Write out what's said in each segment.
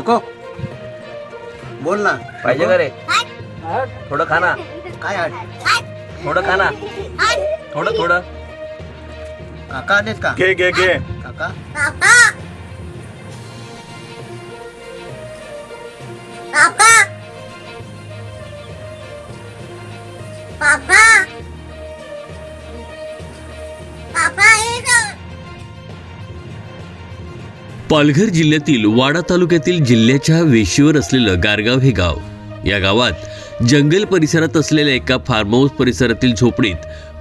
नको. बोल ना. पाहिजे का रे? थोडं खा ना. काय आठ? थोडं खा ना. थोडं थोडं. काका आलेत का? घे घे घे. काका पालघर जिल्ह्यातील वाडा तालुक्यातील जिल्ह्याच्या वेशीवर असलेलं गारगाव हे गाव. या गावात जंगल परिसरात असलेल्या एका फार्म हाऊस परिसरातील झोपडीत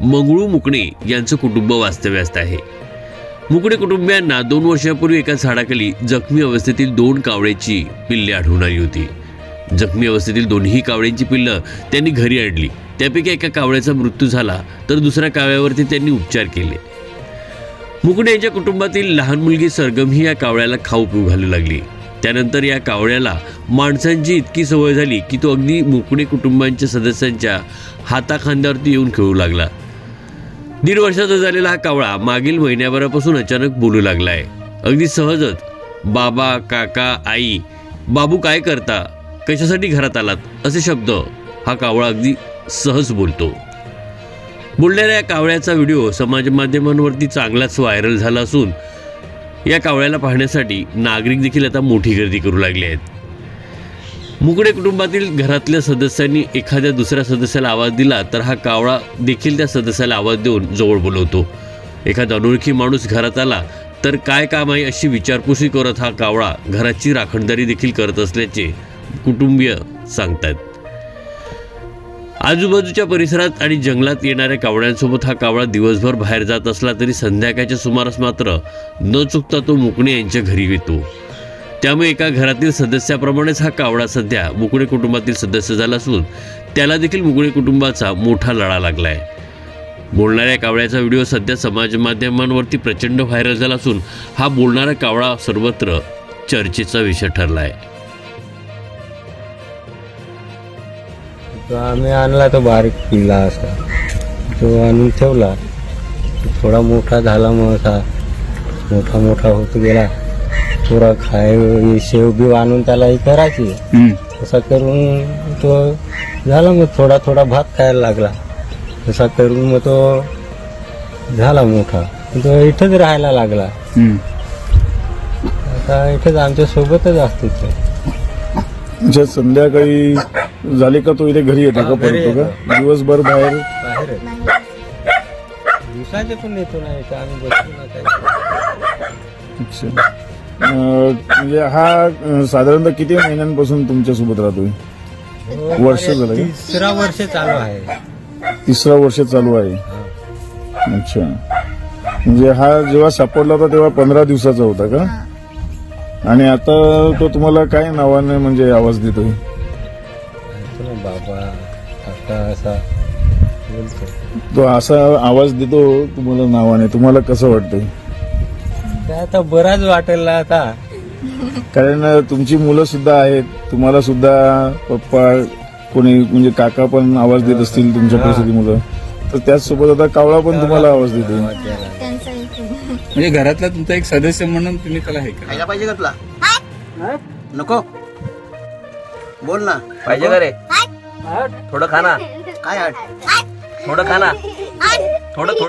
मंगळू मुकणे यांचं कुटुंब वास्तव्यास्त आहे. मुकणे कुटुंबियांना दोन वर्षापूर्वी एका झाडाखाली जखमी अवस्थेतील दोन कावळ्याची पिल्ले आढळून आली होती. जखमी अवस्थेतील दोन्ही कावळ्यांची पिल्लं त्यांनी घरी आणली. त्यापैकी एका कावळ्याचा मृत्यू झाला तर दुसऱ्या कावळ्यावरती त्यांनी उपचार केले. मुकुंड यांच्या कुटुंबातील लहान मुलगी सरगम ही या कावळ्याला खाऊ पिऊ घालू लागली. त्यानंतर या कावळ्याला माणसांची इतकी सवय झाली की तो अगदी मुकुडे कुटुंबांच्या सदस्यांच्या हाताखांद्यावरती येऊन खेळू लागला. दीड वर्षाचा झालेला हा कावळा मागील महिन्याभरापासून अचानक बोलू लागला आहे अगदी सहजच बाबा काका आई बाबू काय करता? कशासाठी घरात आलात? असे शब्द हा कावळा अगदी सहज बोलतो. बुलढाणा या कावळ्याचा व्हिडिओ समाज माध्यमांवरती चांगलाच व्हायरल झाला असून या कावळ्याला पाहण्यासाठी नागरिक देखील आता मोठी गर्दी करू लागले आहेत. मुकडे कुटुंबातील घरातल्या सदस्यांनी एखाद्या दुसऱ्या सदस्याला आवाज दिला तर हा कावळा देखील त्या सदस्याला आवाज देऊन जवळ बोलवतो. एखादा अनोळखी माणूस घरात आला तर काय काम आहे अशी विचारपूसही करत हा कावळा घराची राखणदारी देखील करत असल्याचे कुटुंबीय सांगतात. आजूबाजूच्या परिसरात आणि जंगलात येणाऱ्या कावळ्यांसोबत हा कावळा दिवसभर बाहेर जात असला तरी संध्याकाळच्या सुमारास मात्र न चुकता तो मुकणे यांच्या घरी येतो. त्यामुळे एका घरातील सदस्याप्रमाणेच हा कावळा सध्या मुकणे कुटुंबातील सदस्य झाला असून त्याला देखील मुकणे कुटुंबाचा मोठा लढा लागला आहे बोलणाऱ्या कावळ्याचा व्हिडिओ सध्या समाज माध्यमांवरती प्रचंड व्हायरल झाला असून हा बोलणारा कावळा सर्वत्र चर्चेचा विषय ठरला आहे तो आम्ही आणला तो बारीक पिल्ला असा. तो आणून ठेवला. थोडा मोठा झाला मग असा. मोठा मोठा होत गेला. थोडा खाय शेव बिव आणून त्याला हे करायची. तसा करून तो झाला मग थोडा थोडा भात खायला लागला. तसा करून मग तो झाला मोठा. तो इथंच राहायला लागला. आता इथंच आमच्या सोबतच असतो तो. म्हणजे संध्याकाळी झाली का तो इथे घरी येतो का परतो का? दिवसभर बाहेर? बाहेर दिवसाचे पण येतो ना इथं आम्ही बसतो ना काही अच्छा. अं, म्हणजे हा साधारणतः किती महिन्यांपासून तुमच्यासोबत राहतोय वर्ष झालं का? तिसरा वर्ष चालू आहे. तिसरा वर्ष चालू आहे. अच्छा. म्हणजे हा जेव्हा सापडला होता तेव्हा पंधरा दिवसाचा होता का? आणि आता तो तुम्हाला काय नावाने म्हणजे आवाज देतोय? बाबा काका असा बोलतो तो असा आवाज देतो तुम्हाला नावाने. तुम्हाला कसं वाटतंय? ते आता बराच वाटेल ना आता. कारण तुमची मुलं सुद्धा आहेत. तुम्हाला सुद्धा पप्पा कोणी म्हणजे काका पण आवाज देत असतील तुमच्या परिस्थिती मुलं तर त्याचसोबत आता कावळा पण तुम्हाला आवाज देतो. म्हणजे घरातला तुमचा एक सदस्य म्हणून तुम्ही त्याला हे करा. खायला पाहिजे का तुला? नको. बोल ना. पाहिजे का रे? थोडं खा ना. काय आठ थोडं खा ना. थोडं थोडं